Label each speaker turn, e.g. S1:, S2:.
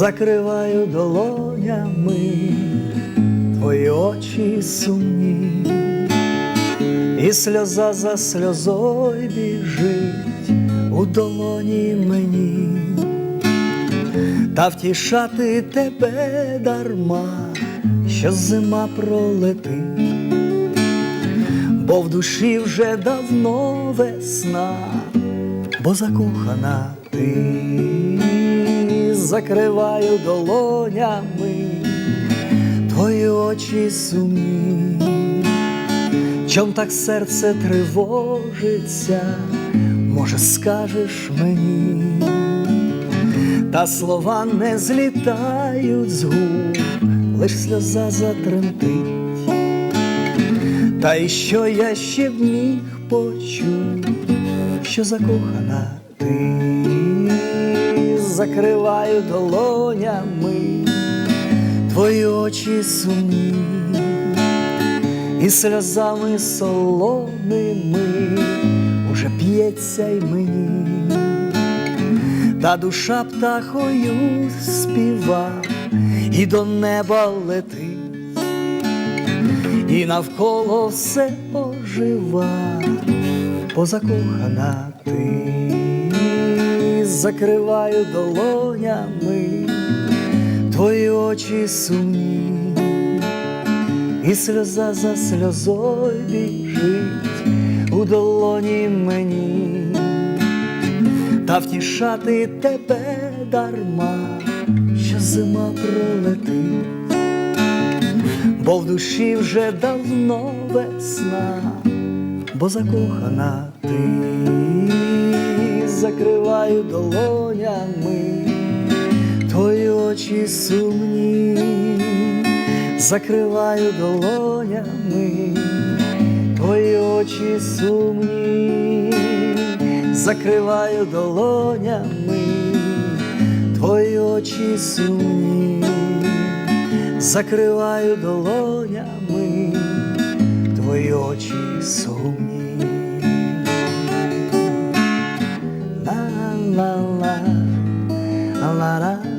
S1: Закриваю долонями твої очі сумні, і сльоза за сльозою біжить у долоні мені, Та втішати тебе дарма, що зима пролетить, бо в душі вже давно весна, бо закохана ти, закриваю долонями твої очі сумні, чом так серце тривожиться, може, скажеш мені, та слова не злітають з губ, лиш сльоза затремтить, та й що я ще б міг почути, що закохана ти, закриваю долонями твої очі сумні, і сльозами солоними уже п'ється й мені, та душа птахою співа і до неба летить, і навколо все ожива, позакохана ти, закриваю долонями твої очі сумні, і сльоза за сльозою біжить у долоні мені, та втішати тебе дарма, що зима пролетить, бо в душі вже давно весна, бо закохана ти, закриваю долонями твої очі сумні, закриваю долонями, твої очі сумні, закриваю долонями, твої очі сумні, закриваю долонями, твої очі сумні. La la la la la